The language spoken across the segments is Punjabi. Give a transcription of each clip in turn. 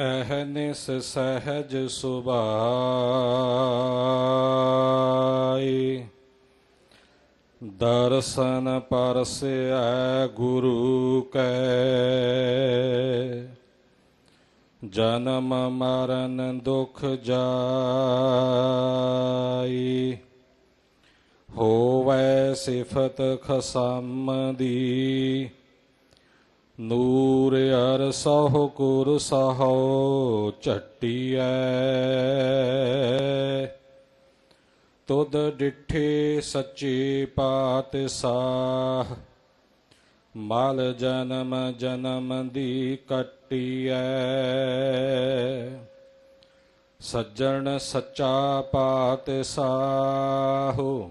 ਅਹਨਿਸ ਸਹਿਜ ਸੁਭਾਈ ਦਰਸ਼ਨ ਪਰਸੈ ਗੁਰੂ ਕੈ। ਜਨਮ ਮਰਨ ਦੁਖ ਜਾਈ। ਹੋਵੇ ਸਿਫਤ ਖਸਮ ਦੀ ਨੂਰ ਅਰ ਸਹੁ ਕੁਰ ਸਹੋ ਝਟੀਐ। ਤੁਧ ਡਿਠੇ ਸੱਚੇ ਪਾਤਸ਼ਾਹ, ਮਲ ਜਨਮ ਜਨਮ ਦੀ ਕੱਟੀਐ। ਸੱਜਣ ਸੱਚਾ ਪਾਤ ਪਾਤਸ਼ਾਹੋ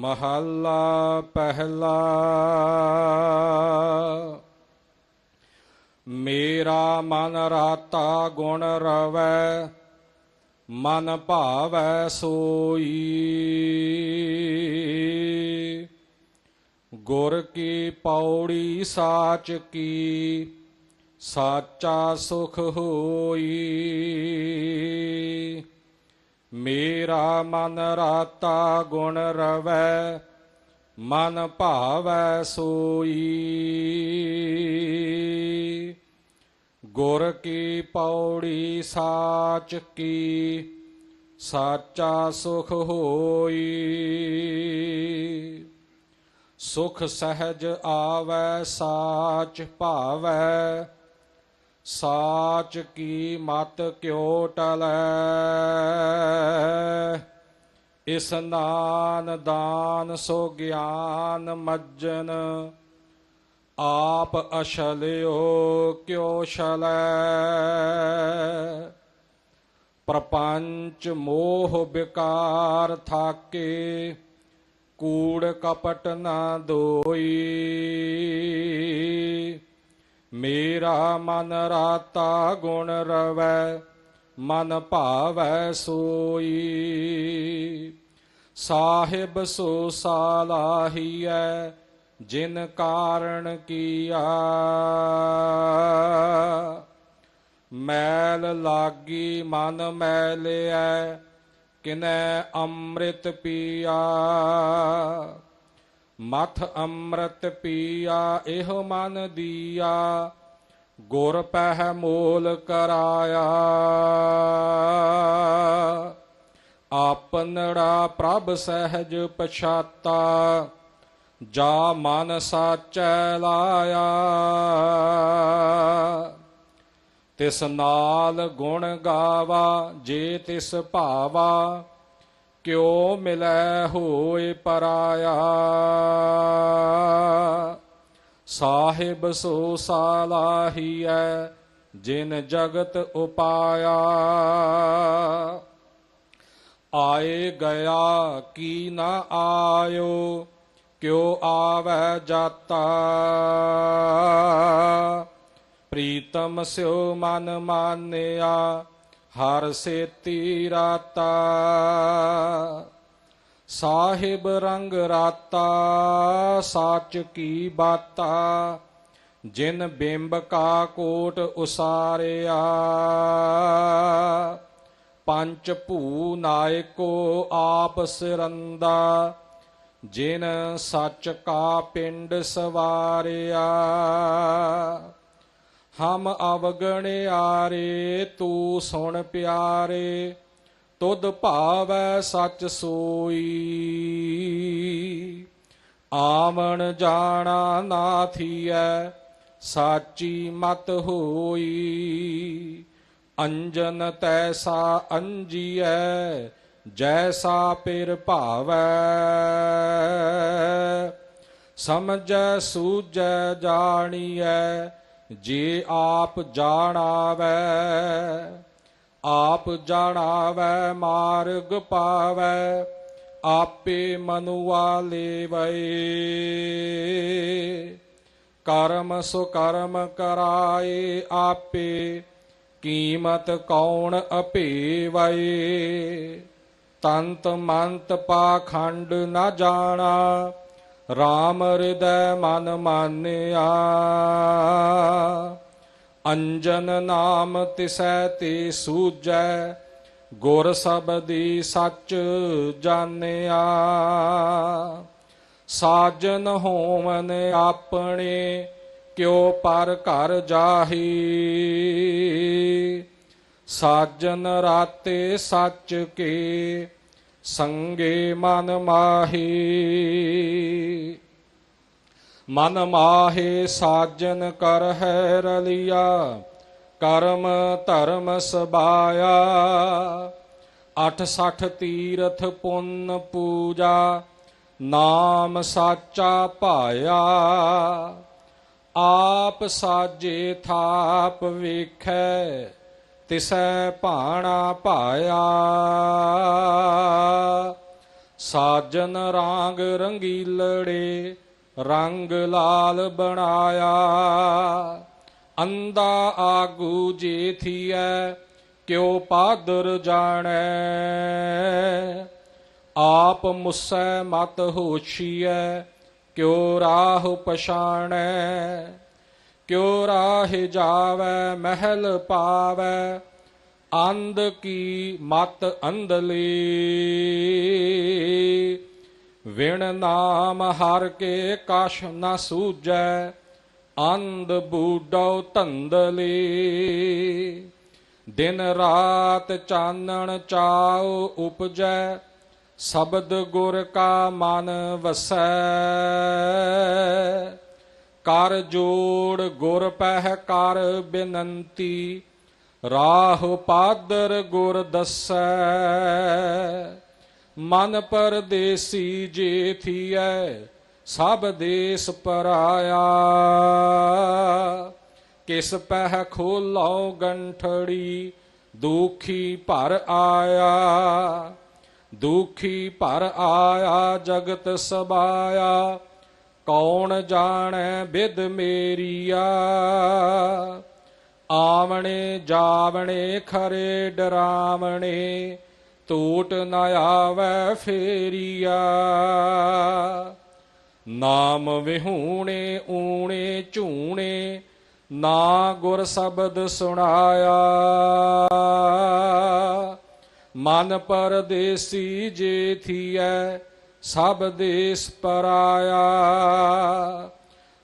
ਮਹੱਲਾ ਪਹਿਲਾ। ਮੇਰਾ ਮਨ ਰਾਤਾ ਗੁਣ ਰਵੈ, ਮਨ ਭਾਵੈ ਸੋਈ। ਗੁਰ ਕੀ ਪੌੜੀ ਸਾਚ ਕੀ, ਸਾਚਾ ਸੁਖ ਹੋਈ। ਮੇਰਾ ਮਨ ਰਾਤਾ ਗੁਣ ਰਵੈ, ਮਨ ਭਾਵੈ ਸੋਈ। ਗੁਰ ਕੀ ਪੌੜੀ ਸਾਚ ਕੀ, ਸਾਚਾ ਸੁਖ ਹੋਈ। ਸੁਖ ਸਹਿਜ ਆਵੈ, ਸਾਚ ਭਾਵੈ ਸਾਚ ਕੀ ਮਤ ਕਿਉ ਟਲੈ ਇਸਨਾਨ ਦਾਨ ਸੋ ਗਿਆਨ ਮੱਜਨ ਆਪ ਅਸ਼ਲਿਓ ਕਿਉ ਛਲੈ ਪ੍ਰਪੰਚ ਮੋਹ ਵਿਕਾਰ ਥਾਕੇ ਕੂੜ ਕਪਟ ਨਾ ਦੋਈ ਮੇਰਾ ਮਨ ਰਾਤਾ ਗੁਣ ਰਵੈ, ਮਨ ਭਾਵੈ ਸੋਈ। ਸਾਹਿਬ ਸੋ ਸਾਲਾਹੀਐ ਜਿਨ ਕਾਰਣ ਕੀਆ। ਮੈਲ ਲਾਗੀ ਮਨ ਮੈਲਿਐ, ਕਿਨੈ ਅੰਮ੍ਰਿਤ ਪੀਆ। ਮਥ ਅੰਮ੍ਰਿਤ ਪੀਆ, ਇਹੋ ਮਨ ਦੀਆ, ਗੁਰ ਪਹਿ ਮੋਲ ਕਰਾਇਆ। ਆਪਨੜਾ ਪ੍ਰਭ ਸਹਿਜ ਪਛਾਤਾ, ਜਾ ਮਨ ਸਾਚੈ ਲਾਇਆ। ਤਿਸ ਨਾਲ ਗੁਣ ਗਾਵਾ, ਜੇ ਤਿਸ ਭਾਵਾ ਕਿਉ ਮਿਲੈ ਹੋਏ ਪਰਾਇਆ ਸਾਹਿਬ ਸੋ ਸਾਲਾਹੀਐ ਜਿਨ ਜਗਤ ਉਪਾਇਆ ਆਏ ਗਿਆ ਕੀ ਨਾ ਆਇਓ ਕਿਉ ਆਵੈ ਜਾਤਾ ਪ੍ਰੀਤਮ ਸਿਉ ਮਨ ਮਾਨਿਆ ਹਰ ਸੇਤੀ ਰਾਤਾ, ਸਾਹਿਬ ਰੰਗ ਰਾਤਾ, ਸਾਚ ਕੀ ਬਾਤਾ, ਜਿਨ ਬਿੰਬ ਕਾ ਕੋਟ ਉਸਾਰਿਆ। ਪੰਚ ਭੂ ਨਾਇਕੋ ਆਪ ਸਿਰੰਦਾ, ਜਿਨ ਸੱਚ ਕਾ ਪਿੰਡ ਸਵਾਰਿਆ। ਹਮ ਅਵਗਣਿਆਰੇ ਤੂੰ ਸੁਣ ਪਿਆਰੇ, ਤੁਧ ਭਾਵੈ ਸਚ ਸੋਈ। ਆਵਣ ਜਾਣਾ ਨਾ ਥੀਐ, ਸਾਚੀ ਮਤ ਹੋਈ। ਅੰਜਨ ਤੈਸਾ ਅੰਜੀਐ, ਜੈਸਾ ਪਿਰ ਭਾਵੈ। ਸਮਝੈ ਸੂਝੈ ਜਾਣੀਐ ਜੇ ਆਪ ਜਾਣਾਵੈ ਆਪ ਜਾਣਾਵੈ, ਮਾਰਗ ਪਾਵੈ, ਆਪੇ ਮਨੁਆ ਲੇਵੈ। ਕਰਮ ਸੋ ਕਰਮ ਕਰਾਏ ਆਪੇ, ਕੀਮਤ ਕੌਣ ਅਭੇਵੈ ਤੰਤ ਮੰਤ ਪਾਖੰਡ ਨਾ ਜਾਣਾ RAM ਹਿਰਦੈ ਮਨ ਮਾਨਿਆ। ਅੰਜਨ ਨਾਮ ਤਿਸੈ ਤੇ ਸੂਜੈ, ਗੁਰ ਸਬਦੀ ਸੱਚ ਜਾਣਿਆ। ਸਾਜਨ ਹੋਵਨ ਆਪਣੇ, ਕਿਉ ਪਰ ਘਰ ਜਾਹੀ। ਸਾਜਨ ਰਾਤੇ ਸੱਚ ਕੇ ਸੰਗੇ ਮਨ ਮਾਹੀ। ਮਨ ਮਾਹੇ ਸਾਜਨ ਕਰ ਹੈ ਰਲਿਆ, ਕਰਮ ਧਰਮ ਸਬਾਇਆ। ਅਠ ਸਠ ਤੀਰਥ ਪੁੰਨ ਪੂਜਾ, ਨਾਮ ਸਾਚਾ ਭਾਇਆ। ਆਪ ਸਾਜੇ ਥਾਪ ਵੇਖੈ, ਤਿਸੈ ਭਾਣਾ ਪਾਇਆ ਸਾਜਨ ਰਾਂਗ ਰੰਗੀਲੜੇ, ਰੰਗ ਲਾਲ ਬਣਾਇਆ। ਅੰਦਾ ਆਗੂ ਜੇ ਥੀਐ, ਕਿਉ ਪਾਦਰ ਜਾਣੈ? ਆਪ ਮੁਸੈ ਮਤ ਹੋਛੀਐ, ਕਿਉ ਰਾਹ ਪਛਾਣੈ? ਕਿਉ ਰਾਹ ਜਾਵੈ, ਮਹਿਲ ਪਾਵੈ? ਅੰਧ ਕੀ ਮਤ ਅੰਧਲੀ? ਵਿਣ ਨਾਮ ਹਰ ਕੇ ਕਾਸ਼ ਨ ਸੂਜੈ ਅੰਧ ਬੂਡੋ ਧੰਦਲੀ ਦਿਨ ਰਾਤ ਚਾਨਣ ਚਾਉ ਉਪਜੈ, ਸ਼ਬਦ ਗੁਰ ਕਾ ਮਨ ਵਸੈ। ਕਰ ਜੋੜ ਗੁਰ ਪਹਿ ਕਰ ਬੇਨੰਤੀ ਰਾਹ ਪਾਦਰ ਗੁਰ ਦੱਸੈ, ਮਨ ਪਰਦੇਸੀ ਜੇ ਥੀਐ ਸਭ ਦੇਸ ਪਰਾਇਆ। ਕਿਸ ਪਹਿ ਖੋਲੋ ਗੰਠੜੀ, ਦੁਖੀ ਭਰ ਆਇਆ। ਦੁਖੀ ਭਰ ਆਇਆ, ਜਗਤ ਸਬਾਇਆ। ਕੌਣ ਜਾਣੈ ਬਿਦ ਮੇਰੀਆ? ਆਵਣੇ ਜਾਵਣੇ ਖਰੇ ਡਰਾਵਣੇ ਟੂਟ ਨ ਆਵੈ ਫੇਰੀਆ। ਨਾਮ ਵਿਹੂਣੇ, ਊਣੇ, ਝੂਣੇ, ਨਾ ਗੁਰ ਸ਼ਬਦ ਸੁਣਾਇਆ। ਮਨ ਪਰਦੇਸੀ ਜੇ ਥੀਐ, ਸਭ ਦੇਸ ਪਰਾਇਆ।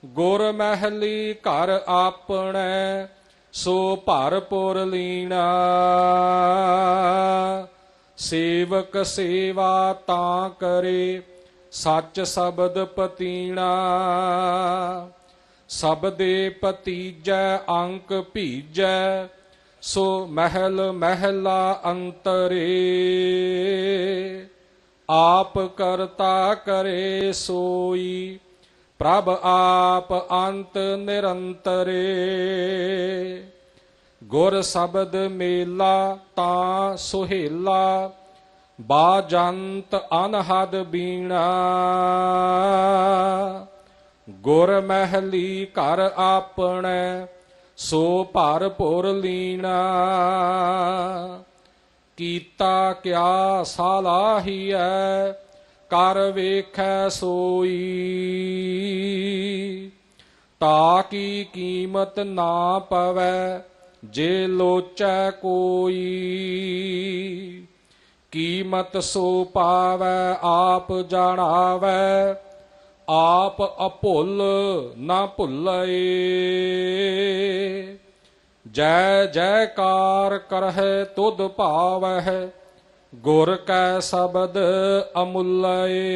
ਗੁਰ ਮਹਿਲੀ ਘਰ ਆਪਣੇ ਸੋ ਭਰਪੁਰ ਲੀਣਾ। ਸੇਵਕ ਸੇਵਾ ਤਾਂ ਕਰੇ, ਸੱਚ ਸ਼ਬਦ ਪਤੀਣਾ। ਸਬਦੇ ਪਤੀਜੈ ਅੰਕ ਭੀਜੈ, ਸੋ ਮਹਿਲ ਮਹਿਲਾ ਅੰਤਰੇ। ਆਪ ਕਰਤਾ ਕਰੇ ਸੋਈ ਪ੍ਰਭ ਆਪ ਅੰਤ ਨਿਰੰਤਰੇ। ਗੁਰ ਸ਼ਬਦ ਮੇਲਾ ਤਾਂ ਸੁਹੇਲਾ, ਬਾਜੰਤ ਅਨਹਦ ਬੀਣਾ। ਗੁਰ ਮਹਿਲੀ ਘਰ ਆਪਣੈ, ਸੋ ਭਰਪੁਰ ਲੀਣਾ। ਕੀਤਾ ਕਿਆ ਸਾਲਾਹੀਐ ਕਰ ਵੇਖੈ ਸੋਈ। ਤਾ ਕੀ ਕੀਮਤ ਨਾ ਪਵੈ, ਜੇ ਲੋਚੈ ਕੋਈ। ਕੀਮਤ ਸੋ ਪਾਵੈ, ਆਪ ਜਾਣਾਵੈ, ਆਪ ਅਭੁੱਲ ਨਾ ਭੁੱਲਏ। ਜੈ ਜੈਕਾਰ ਕਰਹਿ ਤੁਧ ਭਾਵਹਿ ਗੁਰ ਕੈ ਸ਼ਬਦ ਅਮੁੱਲਏ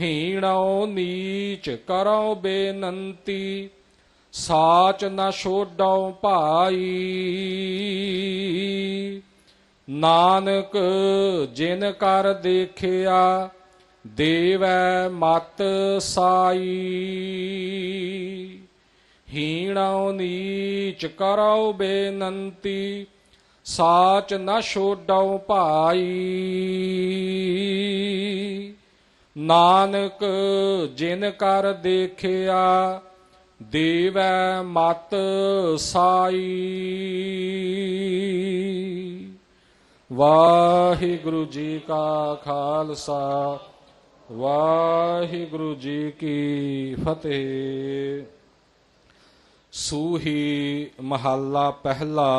ਹੀਣੋ ਨੀਚ ਕਰੋ ਬੇਨੰਤੀ, ਸਾਚ ਨਾ ਛੋਡਉ ਭਾਈ। ਨਾਨਕ ਜਿਨ ਕਰ ਦੇਖਿਆ, ਦੇਵੈ ਮਤ ਸਾਈ। ਹੀਣੋ ਨੀਚ ਕਰੋ ਬੇਨੰਤੀ ਸਾਚ ਨ ਛੋਡਉ ਭਾਈ ਨਾਨਕ ਜਿਨ ਕਰ ਦੇਖਿਆ ਦੇਵੈ ਮਤ ਸਾਈ ਵਾਹਿਗੁਰੂ ਜੀ ਕਾ ਖਾਲਸਾ ਵਾਹਿਗੁਰੂ ਜੀ ਕੀ ਫਤਿਹ ਸੂਹੀ ਮਹੱਲਾ ਪਹਿਲਾ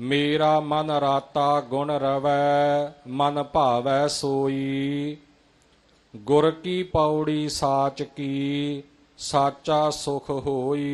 ਮੇਰਾ ਮਨ ਰਾਤਾ ਗੁਣ ਰਵੈ, ਮਨ ਭਾਵੈ ਸੋਈ। ਗੁਰ ਕੀ ਪੌੜੀ ਸਾਚ ਕੀ, ਸਾਚਾ ਸੁਖ ਹੋਈ।